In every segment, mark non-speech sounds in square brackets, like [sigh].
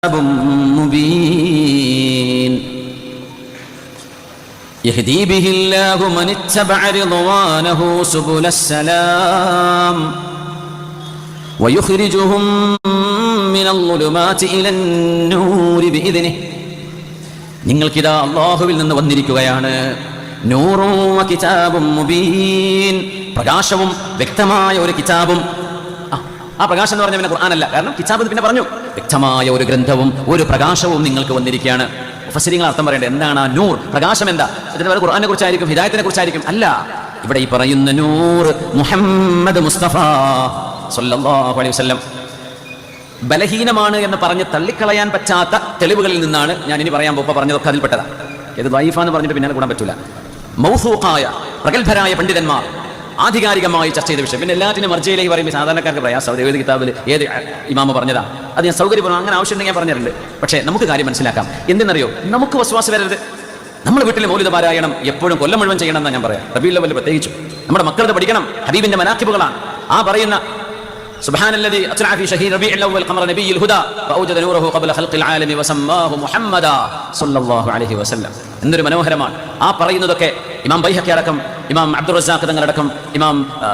كتاب مبين يهدي به الله من اتبع رضوانه سبل السلام ويخرجهم من الظلمات إلى النور بإذنه നിങ്ങൾക്കിതാ അള്ളാഹുവിൽ നിന്ന് വന്നിരിക്കുകയാണ് നൂറും വ കിതാബും മുബീൻ പ്രകാശവും വ്യക്തമായ ഒരു കിതാബും ആ, ആ പ്രകാശം എന്ന് പറഞ്ഞ പിന്നെ ഖുർആനല്ല കാരണം കിതാബ് എന്ന് പിന്നെ പറഞ്ഞു വ്യക്തമായ ഒരു ഗ്രന്ഥവും ഒരു പ്രകാശവും നിങ്ങൾക്ക് വന്നിരിക്കുകയാണ്. ഫസരിങ്ങൾ അർത്ഥം പറയേണ്ടത് എന്താണ് ആ നൂർ? പ്രകാശം എന്താ? പറഞ്ഞ ഖുർആനെ കുറിച്ചായിരിക്കും ഹിദായത്തിനെ കുറിച്ചായിരിക്കും. അല്ല ഇവിടെ ഈ പറയുന്ന നൂർ മുഹമ്മദ് മുസ്തഫ സല്ലല്ലാഹു അലൈഹി വസല്ലം. ബലഹീനമാണ് എന്ന് പറഞ്ഞ് തള്ളിക്കളയാൻ പറ്റാത്ത തെളിവുകളിൽ നിന്നാണ് ഞാൻ ഇനി പറയാൻ പോപ്പ പറഞ്ഞതൊക്കെ അതിൽപ്പെട്ടതാണ് ഇത് വൈഫാന്ന് പറഞ്ഞിട്ട് പിന്നെ കൂടാൻ പറ്റൂല. മൗസൂഖായ പ്രഗത്ഭരായ പണ്ഡിതന്മാർ ആധികാരികമായി ചർച്ച ചെയ്ത വിഷയം. പിന്നെ എല്ലാറ്റിനും മർജയിലേക്ക് പറയുമ്പോൾ സാധാരണക്കാർക്ക് പ്രയാസം ഏത് കിതാബിൽ ഏത് ഇമാമ പറഞ്ഞതാ? അത് ഞാൻ സൗകര്യപൂർവം അങ്ങനെ ആവശ്യമുണ്ടെങ്കിൽ ഞാൻ പറഞ്ഞിട്ടുണ്ട്. പക്ഷേ നമുക്ക് കാര്യം മനസ്സിലാക്കാം. എന്തെന്നറിയോ? നമുക്ക് വിശ്വാസം വരരുത്. നമ്മൾ വീട്ടിൽ മൗലിത പാരായണം എപ്പോഴും കൊല്ലം മുഴുവൻ ചെയ്യണം എന്നാണ് ഞാൻ പറയാം. റബീൽ ലെവലിൽ പ്രത്യേകിച്ചു. നമ്മുടെ മക്കളത് പഠിക്കണം. ഹബീബിന്റെ മനാക്കിബുകളാണ് ആ പറയുന്ന سبحان الذي أطلع في شهير ربيع الأول قمر نبي الهدى فأوجد نوره قبل خلق العالم وسماه محمدا صلى الله عليه وسلم എന്നൊരു മനോഹരമാണ് ആ പറയുന്നതൊക്കെ ഇമാം ബൈഹക്കി അടക്കം ഇമാം അബ്ദുൾ റസാഖ് തങ്ങളടക്കം ഇമാം ആ,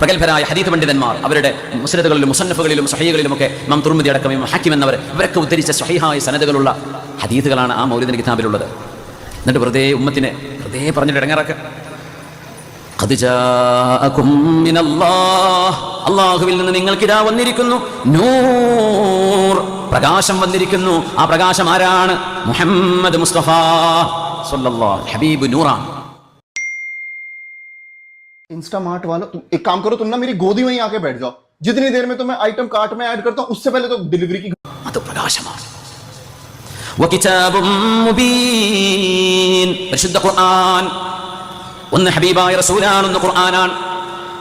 പ്രഗത്ഭരായ ഹദീത് പണ്ഡിതന്മാർ അവരുടെ മുസ്ലിദുകളിലും മുസന്നഫുകളിലും സഹീകളിലും ഒക്കെ ഇമാം തുർമുദി അടക്കം ഇമാം ഹക്കിം എന്നവർ ഇവരൊക്കെ ഉദ്ധരിച്ച സഹിഹായ സനദുകളുള്ള ഹദീത്തുകളാണ് ആ മൗലിദിന് കിതാബിലുള്ളത് എന്നിട്ട് വെറുതെ ഉമ്മത്തിനെ വെറുതെ പറഞ്ഞിട്ട് ഇടങ്ങാറൊക്കെ അള്ളാഹുവിൽ നിന്ന് നിങ്ങൾക്കിതാ വന്നിരിക്കുന്നു നൂർ പ്രകാശം വന്നിരിക്കുന്നു ആ പ്രകാശം ആരാണ് മുഹമ്മദ് മുസ്തഫ സല്ലല്ലാഹു ഹബീബ് നൂറാണ് इंस्टा मार्ट वालों तुम एक काम करो तुम ना मेरी गोदी में ही आके बैठ जाओ जितनी देर में तो मैं आइटम कार्ट में ऐड करता हूँ उससे पहले तो डिलीवरी की അത് പ്രകാശമാണ് ഒന്ന് ഹബീബായ റസൂലാണ് ഒന്ന് ഖുർആനാണ്.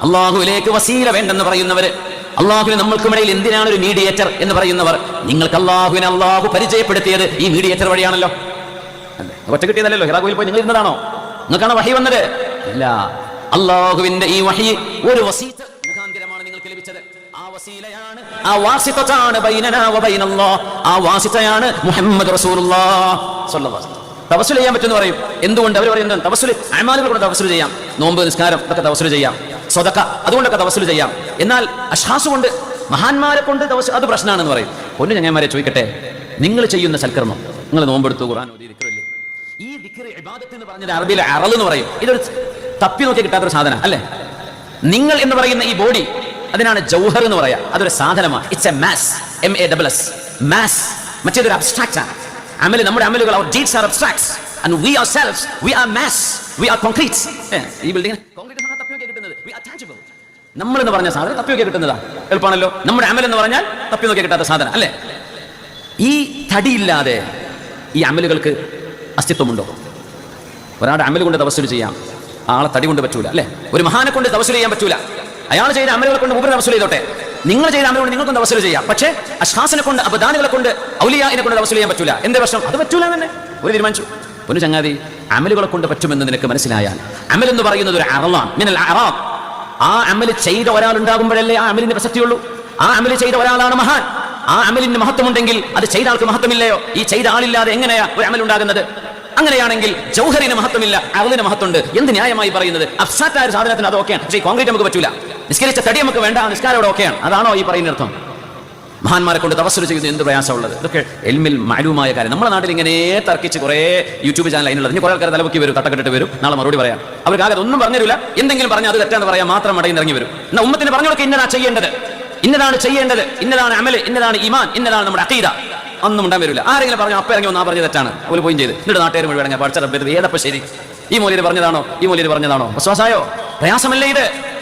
അള്ളാഹുവിലേക്ക് വസീല വേണ്ടെന്ന് പറയുന്നവര് അള്ളാഹുവിന് നമ്മൾക്കുമിടയിൽ എന്തിനാണ് ഒരു മീഡിയേറ്റർ എന്ന് പറയുന്നവർ? നിങ്ങൾക്ക് അള്ളാഹുവിനെ അള്ളാഹു പരിചയപ്പെടുത്തിയത് ഈ മീഡിയേറ്റർ വഴിയാണല്ലോ. അല്ലേ? ഒറ്റ കിട്ടിയതല്ലോ ഹിറാഖുവിൽ പോയി നിങ്ങൾ ഇരുന്നതാണോ? നിങ്ങൾക്കാണ് വഹി വന്നത്? ഇല്ല. അള്ളാഹുവിന്റെ ഈ വഹി ഒരു വസീത്ത് നിങ്ങൾക്ക് ലഭിച്ചത്. ആ വസീലയാണ് ആ ബൈനനാ വബൈനല്ലാഹ് ആ വാസിത്തയാണ് മുഹമ്മദ് റസൂലുള്ളാഹ് തവസ്സുൽ ചെയ്യാൻ പറ്റുമെന്ന് പറയും. എന്തുകൊണ്ട്? അവർ പറയുന്നത് തവസ്സുൽ അമാലുകൾ കൊണ്ട് തവസ്സുൽ ചെയ്യാം. നോമ്പ് നിസ്കാരം ഇതൊക്കെ തവസ്സുൽ ചെയ്യാം. സ്വതക്ക അതുകൊണ്ടൊക്കെ തവസ്സുൽ ചെയ്യാം. എന്നാൽ അഷാസ് കൊണ്ട് മഹാന്മാരെ കൊണ്ട് തവസ് അത് പ്രശ്നമാണെന്ന് പറയും. പൊന്നു ഞങ്ങന്മാരെ ചോദിക്കട്ടെ? നിങ്ങൾ ചെയ്യുന്ന സൽക്കർമ്മം നിങ്ങൾ നോമ്പെടുത്തു ഓതി ഈ എന്ന് പറഞ്ഞത് അറബിയിൽ അറൽ എന്ന് പറയും. ഇതൊരു തപ്പി നോക്കി കിട്ടാത്തൊരു സാധനം അല്ലേ? നിങ്ങൾ എന്ന് പറയുന്ന ഈ ബോഡി അതിനാണ് ജൗഹർ എന്ന് പറയാ. അതൊരു സാധനമാണ്. It's a mass M A double S mass മറ്റേതൊരു അബ്സ്ട്രാക്റ്റ് ആണ്. അമൽ നമ്മുടെ അമലുകൾ our deeds are abstracts and we are selves we are mass we are concrete ഈ ബിൽഡിംഗ് കോൺക്രീറ്റ് തപ്പിയൊക്കെ കിട്ടുന്നത് വി ആർ ടാഞ്ചിബിൾ നമ്മൾ എന്ന് പറഞ്ഞ സാധനം തപ്പിയൊക്കെ കിട്ടുന്നതാ എളുപ്പമാണല്ലോ. നമ്മുടെ അമൽ എന്ന് പറഞ്ഞാൽ തപ്പി നോക്കി കിട്ടാത്ത സാധനം അല്ലേ? ഈ തടിയില്ലാതെ ഈ അമലുകൾക്ക് അസ്തിത്വമുണ്ടോ? ഒരാളുടെ അമൽ കൊണ്ട് തപസ്സുൽ ചെയ്യാം ആളെ തടി കൊണ്ട് പറ്റൂല അല്ലേ? ഒരു മഹാനെ കൊണ്ട് തപസ്സുൽ ചെയ്യാൻ പറ്റൂല. അയാൾ ചെയ്ത അമലുകൾ കൊണ്ട് ഉപരി തപസ്സുൽ ചെയ്തോട്ടെ. നിങ്ങൾ ചെയ്ത അമൽ കൊണ്ട് നിങ്ങൾക്കും തപസ്സുൽ ചെയ്യാം. പക്ഷേ അഷ്ഹാസിനെ കൊണ്ട് അബദാനുകളെ കൊണ്ട് ഔലിയാനെ കൊണ്ട് അവസരം ചെയ്യാൻ പറ്റൂല. എന്റെ പ്രശ്നം? അത് പറ്റൂല തന്നെ. ഒരു തീരുമാനിച്ചു. പൊന്നു ചങ്ങാതി അമലുകളെ കൊണ്ട് പറ്റുമെന്ന് നിനക്ക് മനസ്സിലായാൽ അമൽ എന്ന് പറയുന്നത് ഒരു അറളാണ്. മിനൽ ആ അമൽ ചെയ്ത ഒരാൾ ഉണ്ടാകുമ്പോഴല്ലേ ആ അമലിന്റെ പ്രസക്തിയുള്ളൂ. ആ അമൽ ചെയ്ത ഒരാളാണ് മഹാൻ. ആ അമലിന് മഹത്വമുണ്ടെങ്കിൽ അത് ചെയ്ത ആൾക്ക് മഹത്വമില്ലയോ? ഈ ചെയ്ത ആളില്ലാതെ എങ്ങനെയാ ഒരു അമൽ ഉണ്ടാകുന്നത്? അങ്ങനെയാണെങ്കിൽ ജൗഹറിന് മഹത്വമില്ല അറളിന് മഹത്വമുണ്ട്. എന്ത് ന്യായമായി പറയുന്നത്? അഫ്സാറ്റായ സാധനത്തിന് അത് ഓക്കെയാണ്. പക്ഷേ കോൺക്രീറ്റ് നമുക്ക് പറ്റൂല. നിസ്കരിച്ച തടി നമുക്ക് വേണ്ട നിസ്കാരം ഇവിടെ ഓക്കെയാണ്. അതാണോ ഈ പറയുന്ന അർത്ഥം? മഹാന്മാരെ കൊണ്ട് തപസ്സുര ചെയ്യുന്ന എന്ത് പ്രയാസമുള്ളത്? ഇതൊക്കെ എൽമിൽ മാലുമായ കാര്യം. നമ്മുടെ നാട്ടിൽ ഇങ്ങനെ തർക്കിച്ച് കുറേ യൂട്യൂബ് ചാനൽ അതിനുള്ളത് ഇനി കുറേ ആൾക്കാർ തലപൊക്കി വരും തട്ടക്കെട്ടിട്ട് വരും. നാളെ മറുപടി പറയാം. അവർക്ക് ആകെ ഒന്നും പറഞ്ഞില്ല എന്തെങ്കിലും പറഞ്ഞാൽ അത് തെറ്റാന്ന് പറയാൻ മാത്രം മടങ്ങി ഇറങ്ങി വരും. എന്നാൽ ഉമ്മത്തിന് പറഞ്ഞു കൊടുക്കുക ഇന്നതാ ചെയ്യേണ്ടത്. ഇന്നതാണ് ചെയ്യേണ്ടത്. ഇന്നതാണ് അമൽ ഇന്നതാണ് ഇമാൻ ഇന്നതാണ് നമ്മുടെ അക്കീത ഒന്നും ഉണ്ടാൻ വരില്ല. ആരെങ്കിലും പറഞ്ഞു അപ്പം ഇറങ്ങി ഒന്നാ പറഞ്ഞത് തെറ്റാണ്. അവർ പോയി ചെയ്ത്. എന്നിട്ട് നാട്ടുകാർ മുഴുവൻ പഠിച്ചത് ഏതപ്പം ശരി? ഈ മൂലയിൽ പറഞ്ഞതാണോ? ഈ മൂലയിൽ പറഞ്ഞതാണോ? വിശ്വാസായോ പ്രയാസമല്ലേ ഇത്?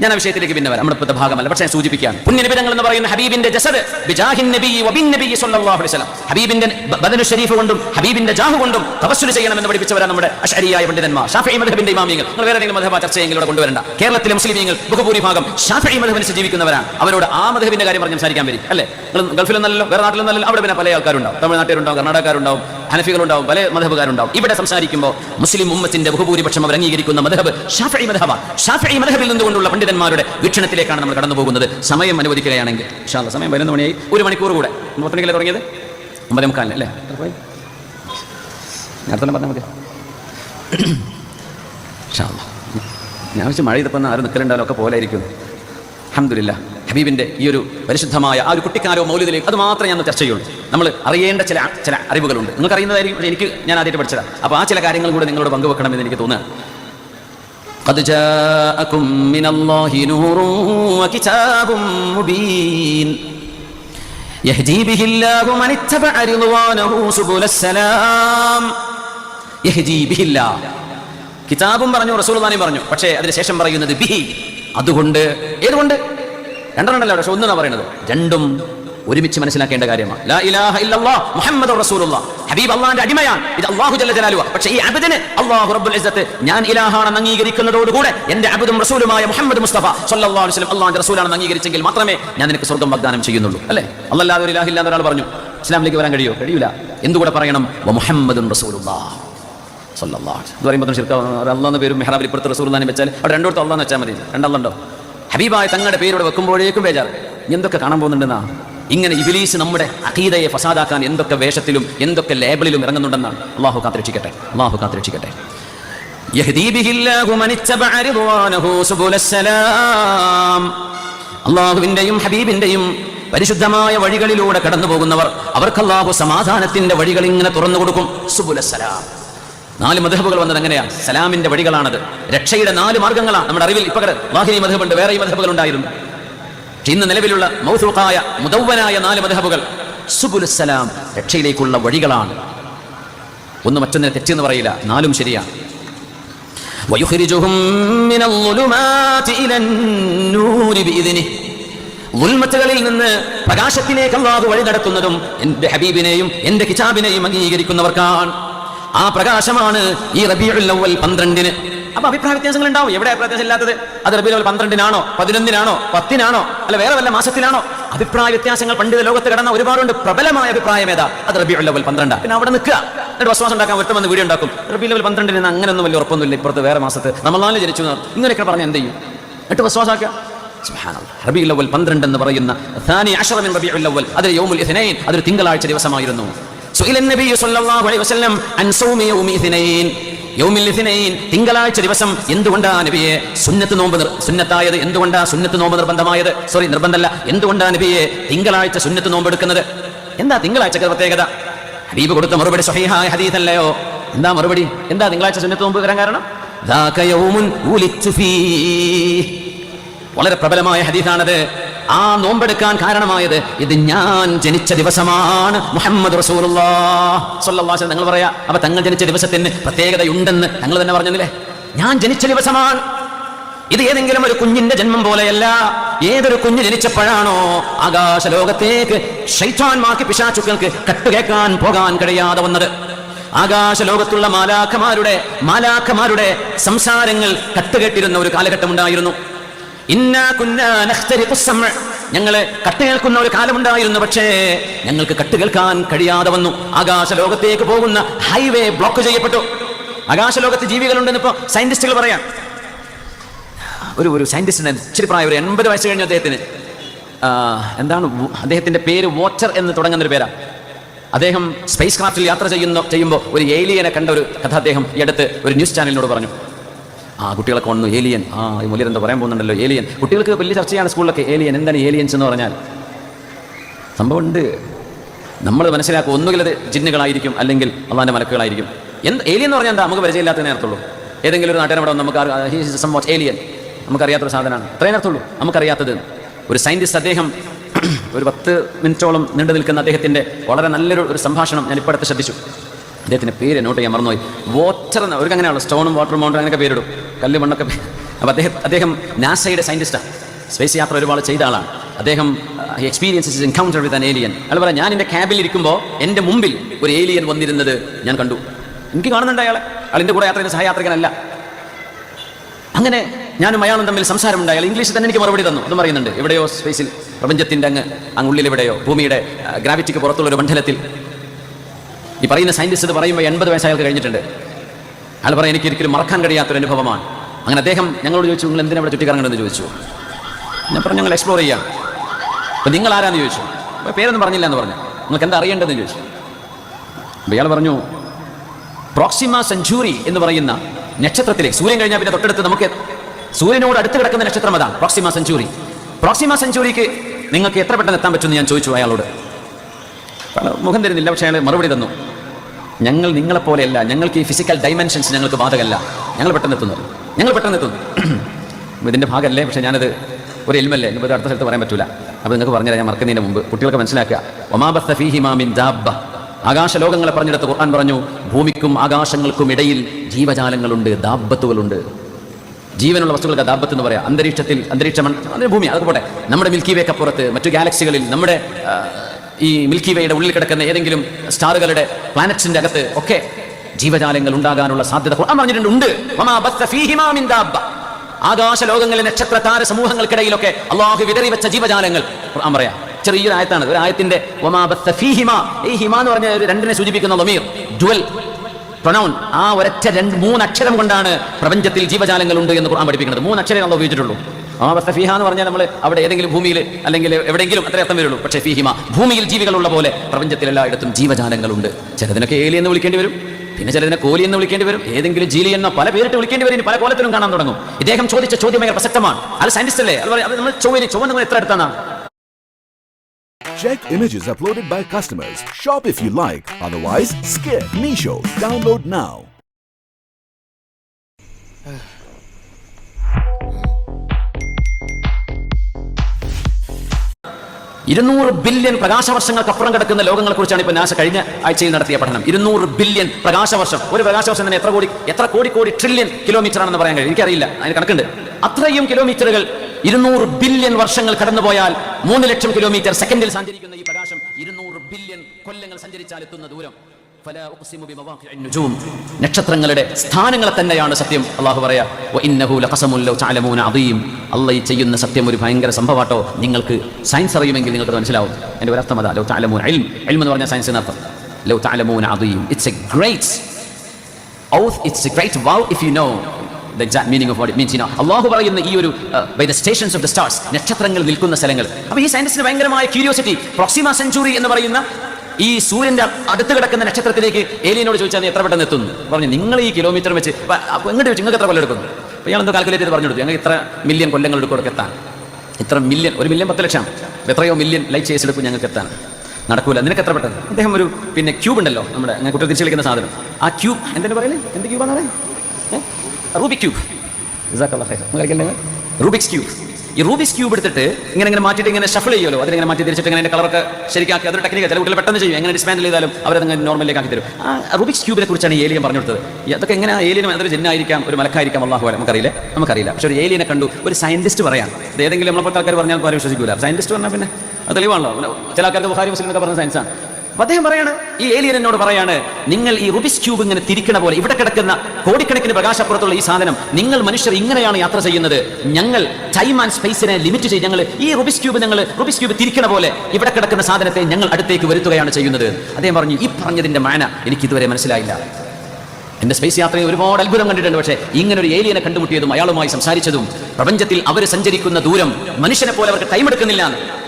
ഞാൻ ആ വിഷയത്തിലേക്ക് പിന്നെ വരാം. നമ്മുടെ ഭാഗമല്ല. പക്ഷേ സൂചിപ്പിക്കാൻ പുണ്യനിബിധങ്ങൾ എന്ന് പറയുന്ന ഹബീബിന്റെ ജസദ് ബിജാഹിൻ നബി വബിൻ നബി സല്ലല്ലാഹു അലൈഹി വസല്ലം. ഹബീബിന്റെ ബദനു ഷരീഫ് കൊണ്ടും ഹബീബിന്റെ ജാഹ് കൊണ്ടും തവസ്സുൽ ചെയ്യണം എന്ന് പഠിപ്പിച്ചവരാണ് നമ്മുടെ അഷരിയായ പണ്ഡിതന്മാർ. ഷാഫി മദ്ഹബിന്റെ ഇമാമിയങ്ങൾ നിങ്ങൾ വേറെ ഏതെങ്കിലും മദ്ഹബ ചർച്ചയെങ്കിലും ഇവിടെ കൊണ്ടുവരണ്ട. കേരളത്തിലെ മുസ്ലിമീങ്ങൾ ബഹുഭൂരിഭാഗം ഷാഫി മദ്ഹബിന് ജീവിക്കുന്നവരാണ് അവരോട് ആ മദ്ഹബിന്റെ കാര്യം പറഞ്ഞ് സംസാരിക്കാൻ വരും അല്ലേ? നിങ്ങൾ ഗൾഫിലൊന്നല്ലോ വേറെ നാട്ടിലൊന്നല്ലോ അവിടെ പിന്നെ പല ആൾക്കാരുണ്ടാവും. തമിഴ്നാട്ടിലുണ്ടാവും കർണാടകക്കാരുണ്ടാവും. ഹനഫികളുണ്ടാവും പല മധബുകാരുണ്ടാവും ഇവിടെ സംസാരിക്കുമ്പോൾ മുസ്ലിം ഉമ്മത്തിന്റെ ബഹുഭൂരിപക്ഷം അവർ അംഗീകരിക്കുന്ന മധബ് ഷാഫി മധബ ഷാഫി മധബിൽ നിന്നുകൊണ്ടുള്ള പണ്ഡിതന്മാരുടെ വീക്ഷണത്തിലേക്കാണ് നമ്മൾ കടന്നു പോകുന്നത് സമയം അനുവദിക്കുകയാണെങ്കിൽ സമയം പതിനൊന്ന് മണിയായി. ഒരു മണിക്കൂർ കൂടെ. മുപ്പത്തിനല്ലേ തുടങ്ങിയത്? ഒമ്പതേ മുക്കാലിന് അല്ലേ? നേരത്തെ പറഞ്ഞാൽ മതി. ഞാൻ വെച്ച് മഴ ഇതിപ്പോൾ ആരും നിൽക്കലുണ്ടാലും ഒക്കെ പോലെ ആയിരിക്കും അഹമ്മദില്ല ഹബീബിന്റെ ഈ ഒരു പരിശുദ്ധമായ ആ ഒരു കുട്ടിക്കാരോ മൗലിദിലേക്ക് അത് മാത്രമേ ഞാൻ ഒന്ന് ചർച്ച ചെയ്യുള്ളൂ നമ്മൾ അറിയേണ്ട ചില ചില അറിവുകളുണ്ട് നിങ്ങൾക്ക് അറിയുന്നതായിരിക്കും പക്ഷേ എനിക്ക് ഞാൻ ആദ്യമായിട്ട് പഠിച്ചതാണ് അപ്പോൾ ആ ചില കാര്യങ്ങൾ കൂടെ നിങ്ങളോട് പങ്കുവെക്കണമെന്ന് എനിക്ക് തോന്നുകയാണ് قد جاءكم من الله نور وكتاب مبين يهدي به الله من اتبع رضوانه سبل السلام يهدي به الله കിതാബും പറഞ്ഞു റസൂൽദാനും പറഞ്ഞു പക്ഷേ അതിനുശേഷം പറയുന്നത് ബിഹി അതുകൊണ്ട് ഏതുകൊണ്ട് രണ്ടെണ്ണമല്ല പക്ഷെ ഒന്നാണ് പറയുന്നത്. രണ്ടും ഒരുമിച്ച് മനസ്സിലാക്കേണ്ട കാര്യമാണ്. ലാ ഇലാഹ ഇല്ലല്ലാഹ് മുഹമ്മദ് റസൂലുള്ള. ഹബീബ് അള്ളാഹിന്റെ അടിമയാണ്. ഇത് അള്ളാഹു ജല്ല ജലാലുവ. പക്ഷേ ഈ അബദിന് അള്ളാഹു റബ്ബുൽ ഇസ്സത്ത് ഞാൻ ഇലാഹാണെന്ന് അംഗീകരിക്കുന്നതോടുകൂടെ എന്റെ അബദും റസൂലുമായ മുഹമ്മദ് മുസ്തഫ സല്ലല്ലാഹു അലൈഹി വസല്ലം അള്ളാഹിന്റെ റസൂലാണെന്ന് അംഗീകരിച്ചെങ്കിൽ മാത്രമേ ഞാൻ നിനക്ക് സ്വർഗം വാഗ്ദാനം ചെയ്യുന്നുള്ളൂ. അല്ലേ? അല്ലാതെ ഒരു ഇലാഹില്ല എന്നൊരാൾ പറഞ്ഞു ഇസ്ലാമിലേക്ക് വരാൻ കഴിയോ? കഴിയൂല. എന്തുകൂടെ പറയണം? വ മുഹമ്മദും റസൂലുള്ളാഹ് സല്ലല്ലാഹു അലൈഹി എന്ന് പറയുമ്പോൾ ശിർക്ക അള്ളാന്ന് പേരും മെഹ്റാബിൽ ഇപ്പുറത്ത് റസൂലുള്ളാഹിനെ വെച്ചാൽ അവിടെ രണ്ടോടത്ത് അള്ളാന്ന് വെച്ചാൽ മതി. രണ്ടല്ലുണ്ടോ ഹബീബായ തങ്ങളുടെ പേരോട് വെക്കുമ്പോഴേക്കും ബേജാർ എന്തൊക്കെ കാണാൻ പോകുന്നുണ്ടെന്നാ? ഇങ്ങനെ ഇബിലീസ് നമ്മുടെ അഖീദയെ ഫസാദാക്കാൻ എന്തൊക്കെ വേഷത്തിലും എന്തൊക്കെ ലേബിളിലും ഇറങ്ങുന്നുണ്ടെന്നാണ് അള്ളാഹു കാത്തിരക്ഷിക്കട്ടെ അള്ളാഹു കാത്തിരക്ഷിക്കട്ടെ. അള്ളാഹുവിന്റെയും ഹബീബിന്റെയും പരിശുദ്ധമായ വഴികളിലൂടെ കടന്നു പോകുന്നവർ അവർക്ക് അള്ളാഹു സമാധാനത്തിന്റെ വഴികൾ ഇങ്ങനെ തുറന്നു കൊടുക്കും സുബുലസലാം നാല് മധബുകൾ വന്നത് എങ്ങനെയാ? സലാമിന്റെ വഴികളാണത്. രക്ഷയുടെ നാല് മാർഗങ്ങളാണ് നമ്മുടെ അറിവിൽ. ഇപ്പകര വാഹിനി മധബുണ്ട് വേറെ മധുബുകൾ ഉണ്ടായിരുന്നു. ഇന്ന് നിലവിലുള്ള മൗസുഖായ മുദൗവനായ നാല് മധബുകൾ സുബുലുസലാം രക്ഷയിലേക്കുള്ള വഴികളാണ്. ഒന്ന് മറ്റൊന്നിനെ തെറ്റെന്ന് പറയില്ല. നാലും ശരിയാണ് ഉൽമത്തുകളിൽ നിന്ന് പ്രകാശത്തിലേക്ക് വഴി നടത്തുന്നതും എന്റെ ഹബീബിനെയും എന്റെ കിതാബിനെയും അംഗീകരിക്കുന്നവർക്കാണ്. ആ പ്രകാശമാണ് ഈ റബിയുൽ അവൽ പന്ത്രണ്ടിന്. അപ്പൊ അഭിപ്രായ വ്യത്യാസങ്ങൾ ഉണ്ടാവും. എവിടെ അഭിപ്രായ വ്യത്യാസം ഇല്ലാത്തത്? അത് റബിയുൽ അവൽ പന്ത്രണ്ടിനാണോ? പതിനൊന്നിനാണോ? പത്തിനാണോ? അല്ല വേറെ വല്ല മാസത്തിലാണോ? അഭിപ്രായ വ്യത്യാസങ്ങൾ പണ്ഡിത ലോകത്ത് കിടന്ന ഒരുപാടുണ്ട്. പ്രബലമായ അഭിപ്രായം ഏതാ? അത് റബിയുൽ അവൽ പന്ത്രണ്ട്. പിന്നെ അവിടെ നിൽക്കുക. എന്നിട്ട് വസ്വാസം ഉണ്ടാക്കാൻ ഒരുത്തം വന്ന് വീഡിയോ ഉണ്ടാക്കും. റബിയുൽ അവൽ പന്ത്രണ്ടിന് അങ്ങനൊന്നും വലിയ ഉറപ്പൊന്നുമില്ല. ഇപ്പുറത്ത് വേറെ മാസത്ത്. നമ്മളാലും ജനിച്ചു എന്ന് പറഞ്ഞു. ഇങ്ങനെയൊക്കെ പറഞ്ഞ് എന്ത് ചെയ്യും? എന്നിട്ട് വസ്വാസാക്കുക റബിയുൽ അവൽ പന്ത്രണ്ട് എന്ന് പറയുന്ന അതിൽ യോമുൽ അതൊരു തിങ്കളാഴ്ച ദിവസമായിരുന്നു. തിങ്കളാഴ്ച ദിവസം എന്തുകൊണ്ടാ നബിയെ സുന്നത്ത് നോമ്പ് സുന്നത്തായത്? എന്തുകൊണ്ടാ സുന്നത്ത് നോമ്പ് നിർബന്ധമായത്? സോറി നിർബന്ധമല്ല എന്തുകൊണ്ടാ നബിയെ തിങ്കളാഴ്ച സുന്നത്ത് നോമ്പ് എടുക്കുന്നത്? എന്താ തിങ്കളാഴ്ച പ്രത്യേകത? ഹബീബ് കൊടുത്ത മറുപടി സഹിഹായ ഹദീസല്ലയോ? എന്താ മറുപടി? എന്താ തിങ്കളാഴ്ച സുന്നത്ത് നോമ്പ് വരാൻ കാരണം? വളരെ പ്രബലമായ ഹദീസാണത്. ആ നോമ്പെടുക്കാൻ കാരണമായത് ഇത് ഞാൻ ജനിച്ച ദിവസമാണ് മുഹമ്മദ് റസൂലുള്ളാഹ്. നിങ്ങൾ പറയാ അപ്പൊ തങ്ങൾ ജനിച്ച ദിവസത്തിന് പ്രത്യേകതയുണ്ടെന്ന് തങ്ങൾ തന്നെ പറഞ്ഞില്ലേ ഞാൻ ജനിച്ച ദിവസമാണ്. ഇത് ഏതെങ്കിലും ഒരു കുഞ്ഞിന്റെ ജന്മം പോലെയല്ല. ഏതൊരു കുഞ്ഞ് ജനിച്ചപ്പോഴാണോ ആകാശ ലോകത്തേക്ക് ഷൈത്താൻമാർക്ക് പിശാചുക്കൾക്ക് കട്ടുകേക്കാൻ പോകാൻ കഴിയാതെ വന്നത്. ആകാശ ലോകത്തുള്ള മാലാഖമാരുടെ മാലാഖമാരുടെ സംസാരങ്ങൾ കട്ടുകെട്ടിരുന്ന ഒരു കാലഘട്ടം ഉണ്ടായിരുന്നു കട്ട് കേൾക്കുന്ന. ഞങ്ങൾ ഒരു കാലമുണ്ടായിരുന്നു പക്ഷേ ഞങ്ങൾക്ക് കട്ടുകേൾക്കാൻ കഴിയാതെ വന്നു. ആകാശ ലോകത്തേക്ക് പോകുന്ന ഹൈവേ ബ്ലോക്ക് ചെയ്യപ്പെട്ടു. ആകാശ ലോകത്ത് ജീവികളുണ്ടെന്ന് ഇപ്പോൾ സയന്റിസ്റ്റുകൾ പറയാം. ഒരു ഒരു സയന്റിസ്റ്റിന് ഇച്ചിരി പ്രായം ഒരു എൺപത് വയസ്സ് കഴിഞ്ഞു അദ്ദേഹത്തിന്. എന്താണ് അദ്ദേഹത്തിന്റെ പേര് വാച്ചർ എന്ന് തുടങ്ങുന്ന ഒരു പേരാ. അദ്ദേഹം സ്പേസ് ക്രാഫ്റ്റിൽ യാത്ര ചെയ്യുന്നു ചെയ്യുമ്പോൾ ഒരു ഏലിയനെ കണ്ട ഒരു കഥ അദ്ദേഹം ഈ അടുത്ത് ഒരു ന്യൂസ് ചാനലിനോട് പറഞ്ഞു. ആ കുട്ടികളൊക്കെ വന്നു ഏലിയൻ ആ എന്താ പറയാൻ പോകുന്നുണ്ടല്ലോ ഏലിയൻ കുട്ടികൾക്ക് വലിയ ചർച്ചയാണ് സ്കൂളിലൊക്കെ ഏലിയൻ എന്താണ് ഏലിയൻസ് എന്ന് പറഞ്ഞാൽ? സംഭവമുണ്ട്. നമ്മൾ മനസ്സിലാക്കുക ഒന്നുകിൽ അത് ജിന്നുകളായിരിക്കും അല്ലെങ്കിൽ അള്ളാന്റെ മലക്കുകളായിരിക്കും. എന്ത് ഏലിയൻ എന്ന് പറഞ്ഞാൽ എന്താ? നമുക്ക് പരിചയമില്ലാത്ത നേരത്തുള്ളൂ. ഏതെങ്കിലും ഒരു നാട്ടിനെ ഇവിടെ വന്ന് നമുക്ക് വാച്ച് ഏലിയൻ നമുക്കറിയാത്തൊരു സാധനമാണ്. അത്രയും നേരത്തുള്ളൂ നമുക്കറിയാത്തത്. ഒരു സയന്റിസ്റ്റ് അദ്ദേഹം ഒരു പത്ത് മിനിറ്റോളം നീണ്ടു നിൽക്കുന്ന അദ്ദേഹത്തിന്റെ വളരെ നല്ലൊരു ഒരു സംഭാഷണം ഞാൻ ഇപ്പോൾ ശ്രദ്ധിച്ചു. അദ്ദേഹത്തിന്റെ പേര് നോട്ട് ചെയ്യാൻ മറന്നുപോയി. വാട്ടർ എന്ന അവർക്ക് അങ്ങനെയുള്ള സ്റ്റോണും വാട്ടർ മൗണ്ടൻ അങ്ങനെയൊക്കെ പേരിടും. കല്ല് മണ്ണൊക്കെ അപ്പോൾ അദ്ദേഹം അദ്ദേഹം നാസയുടെ സയന്റിസ്റ്റാണ് സ്പേസ് യാത്ര ഒരുപാട് ചെയ്ത ആളാണ്. അദ്ദേഹം experience is encounter with an alien അയാൾ പറയാം ഞാൻ എന്റെ ക്യാബിൽ ഇരിക്കുമ്പോൾ എന്റെ മുമ്പിൽ ഒരു ഏലിയൻ വന്നിരുന്നത് ഞാൻ കണ്ടു. എനിക്ക് കാണുന്നുണ്ട് അയാളെ. അയാളിന്റെ കൂടെ യാത്ര സഹയാത്രികനല്ല. അങ്ങനെ ഞാനും അയാളും തമ്മിൽ സംസാരമുണ്ട്. അയാൾ ഇംഗ്ലീഷിൽ തന്നെ എനിക്ക് മറുപടി തന്നു. അതും പറയുന്നുണ്ട് എവിടെയോ സ്പേസിൽ പ്രപഞ്ചത്തിന്റെ അങ്ങ് അങ്ങ് ഉള്ളിൽ എവിടെയോ ഭൂമിയുടെ ഗ്രാവിറ്റിക്ക് പുറത്തുള്ള ഒരു മണ്ഡലത്തിൽ ഈ പറയുന്ന സയന്റിസ്റ്റ് പറയുമ്പോൾ എൺപത് വയസ്സായവർക്ക് കഴിഞ്ഞിട്ടുണ്ട്. അയാൾ പറയാം എനിക്ക് ഒരിക്കലും മറക്കാൻ കഴിയാത്തൊരു അനുഭവമാണ്. അങ്ങനെ അദ്ദേഹം ഞങ്ങളോട് ചോദിച്ചു നിങ്ങൾ എന്തിനാ ചുറ്റിക്കറങ്ങണമെന്ന് ചോദിച്ചു. ഞാൻ പറഞ്ഞു ഞങ്ങൾ എക്സ്പ്ലോർ ചെയ്യാം. അപ്പം നിങ്ങൾ ആരാന്ന്? ചോദിച്ചു. അപ്പോൾ പേരൊന്നും പറഞ്ഞില്ല എന്ന് പറഞ്ഞു. നിങ്ങൾക്ക് എന്താ അറിയേണ്ടതെന്ന്? ചോദിച്ചു. അപ്പോൾ ഇയാൾ പറഞ്ഞു പ്രോക്സിമ സെഞ്ചുറി എന്ന് പറയുന്ന നക്ഷത്രത്തിലെ സൂര്യൻ കഴിഞ്ഞാൽ പിന്നെ തൊട്ടടുത്ത് നമുക്ക് സൂര്യനോട് അടുത്ത് കിടക്കുന്ന നക്ഷത്രം അതാണ് പ്രോക്സിമ സെഞ്ചുറി പ്രോക്സിമ സെഞ്ചുറിക്ക് നിങ്ങൾക്ക് എത്ര പെട്ടെന്ന് എത്താൻ പറ്റുമെന്ന് ഞാൻ ചോദിച്ചു അയാളോട്. മുഖം തരുന്നില്ല പക്ഷേ അയാൾ മറുപടി തന്നു. ഞങ്ങൾ നിങ്ങളെപ്പോലെയല്ല ഞങ്ങൾക്ക് ഈ ഫിസിക്കൽ ഡൈമെൻഷൻസ് ഞങ്ങൾക്ക് ബാധകമല്ല. ഞങ്ങൾ പെട്ടെന്ന് എത്തുന്നു ഞങ്ങൾ പെട്ടെന്ന് എത്തുന്നു ഇതിന്റെ ഭാഗമല്ലേ? പക്ഷേ ഞാനത് ഒരു എൽമല്ലേ? ഇനിയിപ്പോൾ അടുത്ത സ്ഥലത്ത് പറയാൻ പറ്റില്ല അപ്പോൾ നിങ്ങൾക്ക് പറഞ്ഞുതരാം ഞാൻ മറക്കുന്നതിന് മുമ്പ്. കുട്ടികൾക്ക് മനസ്സിലാക്കുക. ഒമാബസ്ത ഫീഹിമാമിൻ ദാബ ആകാശ ലോകങ്ങളെ പറഞ്ഞെടുത്ത് ഖുർആൻ പറഞ്ഞു ഭൂമിക്കും ആകാശങ്ങൾക്കും ഇടയിൽ ജീവജാലങ്ങളുണ്ട് ദാബത്തുകളുണ്ട് ജീവനുള്ള വസ്തുക്കൾക്ക് ദാബത്ത് എന്ന് പറയാം. അന്തരീക്ഷത്തിൽ അന്തരീക്ഷ ഭൂമി അതൊക്കെ പോട്ടെ. നമ്മുടെ മിൽക്കി വേക്കപ്പുറത്ത് മറ്റു ഗാലക്സികളിൽ നമ്മുടെ ഈ മിൽക്കി വേയുടെ ഉള്ളിൽ കിടക്കുന്ന ഏതെങ്കിലും സ്റ്റാറുകളുടെ പ്ലാനറ്റ്സിന്റെ അകത്ത് ഒക്കെ ജീവജാലങ്ങൾ ഉണ്ടാകാനുള്ള സാധ്യത പറഞ്ഞിട്ടുണ്ട് ഉണ്ട്. ആകാശ ലോകങ്ങളിലെ നക്ഷത്ര താര സമൂഹങ്ങൾക്കിടയിലൊക്കെ അള്ളാഹു വിതറി വെച്ച ജീവജാലങ്ങൾ. പറയാം. ചെറിയൊരു ആയത്താണ്. ഒരു ആയത്തിന്റെ ഈ എന്ന് പറഞ്ഞ രണ്ടിനെ സൂചിപ്പിക്കുന്ന ലൊമീർ ഡുവൽ പ്രൊനൗൺ ആ ഒരൊറ്റ രണ്ട് മൂന്ന് അക്ഷരം കൊണ്ടാണ് പ്രപഞ്ചത്തിൽ ജീവജാലങ്ങൾ ഉണ്ട് എന്ന് ഖുർആൻ പഠിപ്പിക്കുന്നത്. മൂന്ന് അക്ഷരം നമ്മൾ ഉപയോഗിച്ചിട്ടുള്ളൂ. ആ അവസ്ഥ ഫീഹ എന്ന് പറഞ്ഞാൽ നമ്മൾ അവിടെ ഏതെങ്കിലും ഭൂമിയിൽ അല്ലെങ്കിൽ എവിടെയെങ്കിലും അത്ര അർത്ഥം വരുള്ളൂ പക്ഷേ ഫീഹിമ ഭൂമിയിൽ ജീവികളുള്ള പോലെ പ്രപഞ്ചത്തിലെല്ലായിടത്തും ജീവജാലങ്ങളുണ്ട് ചിലതിനൊക്കെ ഏലി എന്ന് വിളിക്കേണ്ടി വരും പിന്നെ ചിലതിനെ കോലി എന്ന് വിളിക്കേണ്ടി വരും ഏതെങ്കിലും ജീലി എന്നോ പല പേരിട്ട് വിളിക്കേണ്ടി വരും ഇനി പല കോലത്തിലും കാണാൻ തുടങ്ങും ഇദ്ദേഹം ചോദിച്ച ചോദ്യം ഭയങ്കര പ്രസക്തമാണ് അത് സയന്റിസ്റ്റ് അല്ലേ അത് നമ്മൾ ചൊവ്വ ചൊവ്വ എത്ര അടുത്താണ് Check images uploaded by customers. Shop if you like. Otherwise, skip. Misho. Download now. [sighs] [sighs] ഇരുന്നൂറ് ബില്യൺ പ്രകാശവർഷങ്ങൾക്കപ്പുറം കിടക്കുന്ന ലോകങ്ങളെക്കുറിച്ചാണ് ഇപ്പോൾ നാസ കഴിഞ്ഞ ആഴ്ചയിൽ നടത്തിയ പഠനം. ഇരുന്നൂറ് ബില്യൺ പ്രകാശവർഷം. ഒരു പ്രകാശവർഷം തന്നെ എത്ര കോടി എത്ര കോടി കോടി ട്രില്യൺ കിലോമീറ്റർ ആണെന്ന് പറയാൻ കഴിയും? എനിക്കറിയില്ല. അതിന് കണക്കുണ്ട്. അത്രയും കിലോമീറ്ററുകൾ ഇരുന്നൂറ് ബില്യൺ വർഷങ്ങൾ കടന്നുപോയാൽ മൂന്ന് ലക്ഷം കിലോമീറ്റർ സെക്കൻഡിൽ സഞ്ചരിക്കുന്ന ഈ പ്രകാശം ഇരുന്നൂറ് ബില്യൺ കൊല്ലങ്ങൾ സഞ്ചരിച്ചാൽ എത്തുന്ന ദൂരം. നക്ഷത്രങ്ങളുടെ സ്ഥാനങ്ങളെ തന്നെയാണ് സത്യം. അള്ളാഹു പറയാ. അള്ളാഹ് ചെയ്യുന്ന സത്യം ഒരു ഭയങ്കര സംഭവമാട്ടോ നിങ്ങൾക്ക് സയൻസ് അറിയുമെങ്കിൽ നിങ്ങൾക്ക് മനസ്സിലാവും. എന്റെ ഒരു അതാ ലോ എന്ന് പറഞ്ഞ സയൻസിന് അർത്ഥം ലൗ അദീം. It's a great oath it's a great vow if you know the exact meaning of what it means. You know അള്ളാഹു പറയുന്ന ഈ ഒരു by the stations of the stars നക്ഷത്രങ്ങൾ നിൽക്കുന്ന സ്ഥലങ്ങൾ. അപ്പോൾ ഈ സയൻസിന് ഭയങ്കരമായ ക്യൂരിയോസിറ്റി പ്രോക്സിമ സെഞ്ചുറി എന്ന് പറയുന്ന ഈ സൂര്യന്റെ അടുത്ത് കിടക്കുന്ന നക്ഷത്രത്തിലേക്ക് ഏലിയനോട് ചോദിച്ചാൽ നീ എത്ര പെട്ടെന്ന് എത്തുന്നു? പറഞ്ഞു നിങ്ങൾ ഈ കിലോമീറ്റർ വെച്ച് എങ്ങോട്ട് വെച്ച് നിങ്ങൾക്ക് എത്ര കൊല്ലം എടുക്കുന്നു? അപ്പോൾ ഇയാൾ എന്തോ കാൽക്കുലേറ്റ് ചെയ്ത് പറഞ്ഞു കൊടുത്തു ഞങ്ങൾ ഇത്ര മില്യൺ കൊല്ലങ്ങൾ എടുക്കും എത്താൻ ഇത്ര മില്യൺ ഒരു മില്യൺ പത്ത് ലക്ഷം. എത്രയോ മില്യൺ ലൈറ്റ് ചേസ് എടുക്കും ഞങ്ങൾക്ക് എത്താൻ. നടക്കൂല. നിനക്ക് എത്ര പെട്ടെന്ന്? അദ്ദേഹം ഒരു പിന്നെ ക്യൂബ് ഉണ്ടല്ലോ നമ്മുടെ അങ്ങനെ കുട്ടികൾ തിരിച്ചു സാധനം. ആ ക്യൂബ് എന്തെന്ന് പറയൽ? എന്ത് ക്യൂബാണ് പറയുന്നത് റൂബിക് ക്യൂബ് റൂബിക്സ് ക്യൂബ് ഈ റൂബിക്സ് ക്യൂബ് എടുത്തിട്ട് ഇങ്ങനെ ഇങ്ങനെ മാറ്റിയിട്ട് ഇങ്ങനെ ഷഫിൾ ചെയ്യുമല്ലോ. അതിലിങ്ങനെ മാറ്റി തിരിച്ചിട്ട് ഇങ്ങനെ കളറൊക്കെ ശരിയാക്കി അതൊരു ടെക്നിക്ക് ചില കുട്ടികൾ പെട്ടെന്ന് ചെയ്യും. എങ്ങനെ ഡിസ്മാൻഡിൽ ചെയ്താലും അവരത് നോർമലിലേക്ക് ആക്കി തരും. ആ റൂബിക്സ് ക്യൂബിനെ കുറിച്ചാണ് ഏലിയൻ പറഞ്ഞു കൊടുത്തത് അതൊക്കെ എങ്ങനെ ഏലിയനും അതൊരു ജന്നായിരിക്കാം ഒരു മലക്കായിരിക്കാം അള്ളാഹു നമുക്കറിയില്ല? നമുക്കറിയില്ല. പക്ഷെ ഒരു ഏലിയനെ കണ്ടു ഒരു സയന്റിസ്റ്റ് പറയാം. ഏതെങ്കിലും നമ്മളെ ആൾക്കാർ പറഞ്ഞാൽ ആരും വിശ്വസിക്കില്ല സയന്റിസ്റ്റ് പറഞ്ഞാൽ പിന്നെ അത് തെളിവാണല്ലോ. ചില ആൾക്കാർക്ക് ബുഹാരി മുസ്ലിം എന്നൊക്കെ പറഞ്ഞ സയൻസാണ് അദ്ദേഹം പറയാണ് ഈ ഏലിയൻ എന്നോട് പറയാണ് നിങ്ങൾ ഈ റുബിസ് ക്യൂബ് ഇങ്ങനെ തിരിക്കണ പോലെ ഇവിടെ കിടക്കുന്ന കോടിക്കണക്കിന് പ്രകാശപ്പുറത്തുള്ള ഈ സാധനം നിങ്ങൾ മനുഷ്യർ ഇങ്ങനെയാണ് യാത്ര ചെയ്യുന്നത്. ഞങ്ങൾ ടൈം ആൻഡ് സ്പേസിനെ ലിമിറ്റ് ചെയ്ത് ഞങ്ങൾ ഈ റുബിസ് ക്യൂബ് ഞങ്ങൾ റുബിസ് ക്യൂബ് തിരിക്കണ പോലെ ഇവിടെ കിടക്കുന്ന സാധനത്തെ ഞങ്ങൾ അടുത്തേക്ക് വരുത്തുകയാണ് ചെയ്യുന്നത്. അദ്ദേഹം പറഞ്ഞു ഈ പറഞ്ഞതിന്റെ മാന എനിക്ക് ഇതുവരെ മനസ്സിലായില്ല. എന്റെ സ്പേസ് യാത്രയിൽ ഒരുപാട് അത്ഭുതം കണ്ടിട്ടുണ്ട്. പക്ഷേ ഇങ്ങനെ ഒരു ഏലിയനെ കണ്ടുമുട്ടിയതും അയാളുമായി സംസാരിച്ചതും പ്രപഞ്ചത്തിൽ അവർ സഞ്ചരിക്കുന്ന ദൂരം മനുഷ്യനെ പോലെ അവർക്ക് ടൈം എടുക്കുന്നില്ല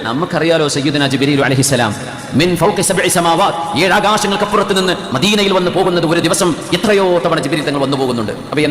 നമുക്കറിയാലോ സയ്യിദുന ജിബ്രീൽ അലൈഹിസ്സലാം മിൻ ഫൗഖി സബ്ഇ സമാവാത് ഏഴ് ആകാശങ്ങൾക്കപ്പുറത്ത് നിന്ന് മദീനയിൽ വന്ന് പോകുന്നത് ഒരു ദിവസം എത്രയോ തവണ ജിബിരി തങ്ങൾ വന്നു പോകുന്നുണ്ട്. അപ്പോൾ